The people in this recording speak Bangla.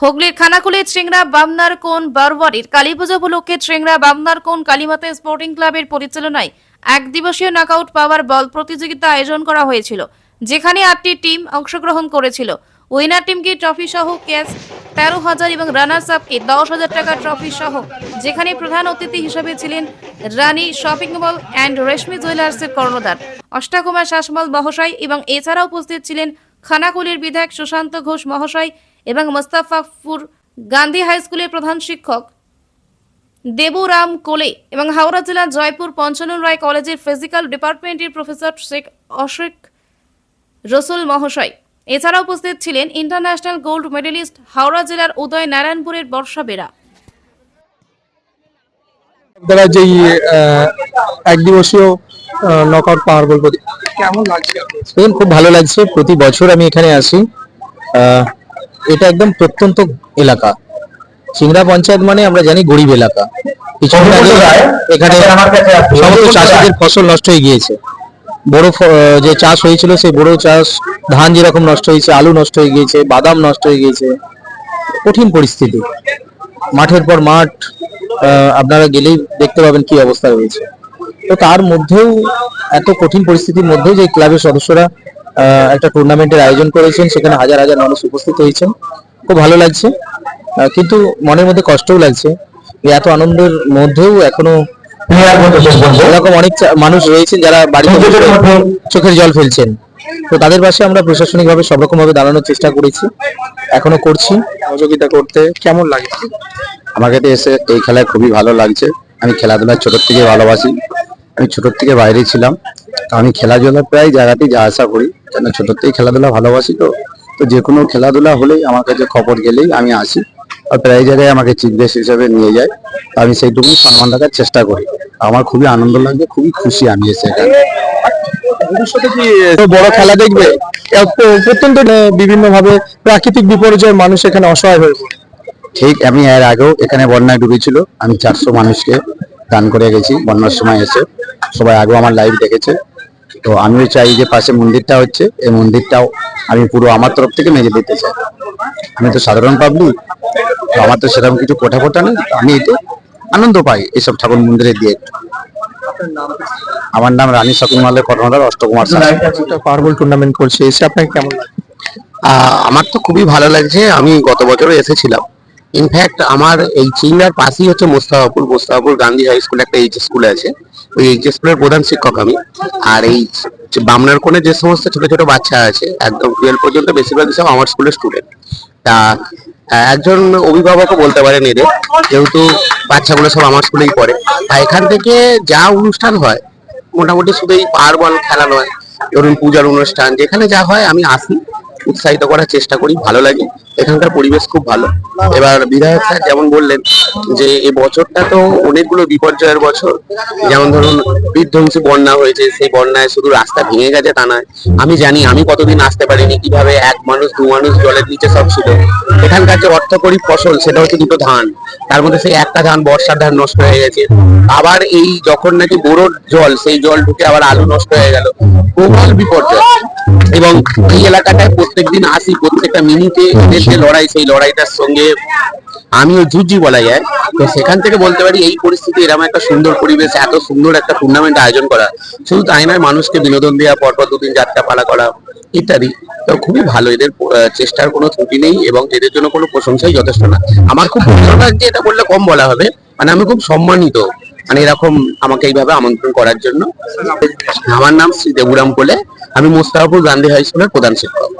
হুগলির খানাকুলে চিংড়া বামনার কোন বারোয়ারির কালী পুজো উপলক্ষে চিংড়া বামনার কোন কালীমাতা স্পোর্টিং ক্লাবের পরিচালনায় এক দিবসীয় নকআউট পাওয়ার বল প্রতিযোগিতা আয়োজন করা হয়েছিল, যেখানে আটটি টিম অংশগ্রহণ করেছিল। উইনার টিমকে ট্রফি সহ ক্যাশ তেরো হাজার এবং রানার্স আপকে দশ হাজার টাকা ট্রফি সহ, যেখানে প্রধান অতিথি হিসেবে ছিলেন রানী শপিং মল অ্যান্ড রেশমি জুয়েলার্সের কর্ণধার। অষ্টাকুমার শাসমল মহাশয় এবং এছাড়া উপস্থিত ছিলেন খানাকুলির বিধায়ক সুশান্ত ঘোষ মহাশয় এবং মোস্তাফাপুর গান্ধী হাই স্কুলের প্রধান শিক্ষক দেবুরাম কোলে এবং হাওড়া জেলার জয়পুর পঞ্চানন রায় কলেজের ফিজিক্যাল ডিপার্টমেন্টের প্রফেসর শেখ অশেখ রসুল মহাশয়। এছাড়া উপস্থিত ছিলেন ইন্টারন্যাশনাল গোল্ড মেডেলিস্ট হাওড়া জেলার উদয় নারায়ণপুরের বর্ষা বেরা দ্বারা যেই এক দিবসীয় নকআউট পাওয়ার বলব। কেমন লাগছে? খুব ভালো লাগছে। প্রতি বছর আমি এখানে আসি। আহ, এটা একদম প্রত্যন্ত এলাকা। সিংড়া পঞ্চায়েত মানে আমরা জানি গরিব এলাকা। কিছুদিন আগে এখানে সমস্ত চাষিদের ফসল নষ্ট হয়ে গিয়েছে। বড় যে চাষ হয়েছিল সেই বড় চাষ ধান যেরকম নষ্ট হয়েছে আলু নষ্ট হয়ে গিয়েছে বাদাম নষ্ট হয়ে গিয়েছে। কঠিন পরিস্থিতি। মাঠের পর মাঠ আপনারা গেলেই দেখতে পাবেন কি অবস্থা রয়েছে। তো তার মধ্যেও এত কঠিন পরিস্থিতির মধ্যেও যে ক্লাবের সদস্যরা একটা টুর্নামেন্টের আয়োজন করেছেন সেখানে হাজার হাজার মানুষ উপস্থিত হয়েছেন। খুব ভালো লাগছে। কিন্তু মনের মধ্যে কষ্টও লাগছে এত আনন্দের মধ্যেও এখনও এরকম অনেক মানুষ রয়েছেন যারা বাড়িতে চোখের জল ফেলছেন। তো তাদের পাশে আমরা প্রশাসনিকভাবে সব রকম ভাবে দাঁড়ানোর চেষ্টা করেছি। এখনও করছি। সহযোগিতা করতে কেমন লাগে? আমাকে তো এসে এই খেলায় খুবই ভালো লাগছে। আমি খেলাধুলা ছোটোর থেকে ভালোবাসি। আমি ছোটোর থেকে বাইরে ছিলাম। তো আমি খেলাধুলা প্রায় জায়গাতেই যা আশা করি কেন ছোটোর থেকে খেলাধুলা ভালোবাসি তো। তো যে কোনো খেলাধুলা হলেই আমার কাছে খবর গেলেই আমি আসি আর প্রায় জায়গায় আমাকে চিফ গেস্ট হিসেবে নিয়ে যায়। আমি সেইটুকু সম্মান রাখার চেষ্টা করি। আমার খুবই আনন্দ লাগছে খুবই খুশি আমি এসে ভবিষ্যতে কি বড় খেলা দেখবে? প্রত্যন্ত বিভিন্ন ভাবে প্রাকৃতিক বিপর্যয় মানুষ এখানে অসহায় হয়ে পড়ে। ঠিক আমি এর আগেও এখানে বন্যায় ডুবেছিল। আমি চারশো মানুষকে দান করে গেছি বন্যার সময় এসে। সবাই আগেও আমার লাইভ দেখেছে। তো আমিও চাই যে পাশে মন্দিরটা হচ্ছে। এই মন্দিরটাও আমি পুরো আমার তরফ থেকে মেজে দিতে চাই। আমি তো সাধারণ পাবলিক তো আমার তো সেরকম কিছু কোঠা কোঠা নেই। আমি এতে আনন্দ পাই এসব ঠাকুর মন্দিরে দিয়ে আমার নাম রানী শপিং মলের কর্ণধার অষ্টকুমার পাওয়ারবল টুর্নামেন্ট করছে এসে আপনাকে কেমন আহ, আমার তো খুবই ভালো লাগছে। আমি গত বছরও এসেছিলাম। ইনফ্যাক্ট আমার এই চিংড়ার পাশেই হচ্ছে মোস্তাফাপুর মোস্তাফাপুর গান্ধী হাই স্কুল একটা এইচ স্কুল আছে। ওই এইচ স্কুলের প্রধান শিক্ষক আমি। আর এই বামনার কোণে যে সমস্ত ছোট ছোট বাচ্চা আছে, একদম টুয়েলভ পর্যন্ত বেশিরভাগ সব আমার স্কুলের স্টুডেন্ট তা, একজন অভিভাবকও বলতে পারেন এদের, যেহেতু বাচ্চাগুলো সব আমার স্কুলেই পড়ে। আর এখান থেকে যা অনুষ্ঠান হয়, মোটামুটি শুধু এই পার বল খেলা নয়, ধরুন পূজার অনুষ্ঠান, যেখানে যা হয় আমি আসি, উৎসাহিত করার চেষ্টা করি, ভালো লাগে। এখানকার পরিবেশ খুব ভালো। এবার বিধায়ক স্যার যেমন বললেন যে এই বছরটা তো অনেকগুলো বিপর্যয়ের বছর। যেমন ধরুন বিধ্বংসী বন্যা হয়েছে, সেই বন্যায় শুধু রাস্তা ভেঙে গেছে তা নয়। আমি জানি, আমি কতদিন আসতে পারিনি, কীভাবে এক মানুষ, দু মানুষ জলের নিচে সব ছিল। এখানকার যে অর্থকরী ফসল, সেটা হচ্ছে দুটো ধান। তার মধ্যে সেই একটা ধান বর্ষার ধান নষ্ট হয়ে গেছে। আবার এই যখন নাকি বোরোর জল, সেই জল ঢুকে আবার আলু নষ্ট হয়ে গেল। প্রবল বিপর্যয়। এবং এই এলাকাটায় প্রত্যেকদিন আসি, প্রত্যেকটা মিনিটে যে লড়াই, সেই লড়াইটার সঙ্গে আমিও যুজি বলা যায়। তো সেখান থেকে বলতে পারি, এই পরিস্থিতি এরকম একটা সুন্দর পরিবেশ, এত সুন্দর একটা টুর্নামেন্ট আয়োজন করা। শুধু তাই নয়, মানুষকে বিনোদন দেওয়া, পরপর দুদিন যাত্রা পালা করা, ইত্যাদি। তো খুবই ভালো, এদের চেষ্টার কোনো ত্রুটি নেই এবং এদের জন্য কোনো প্রশংসাই যথেষ্ট না। আমার খুব ভালো লাগছে এটা বললে কম বলা হবে। মানে আমি খুব সম্মানিত। মানে এরকম আমাকে এইভাবে আমন্ত্রণ করার জন্য। আমার নাম শ্রী দেবুরাম কোলে। আমি মোস্তাফাপুর গান্ধী হাই স্কুলের প্রধান শিক্ষক।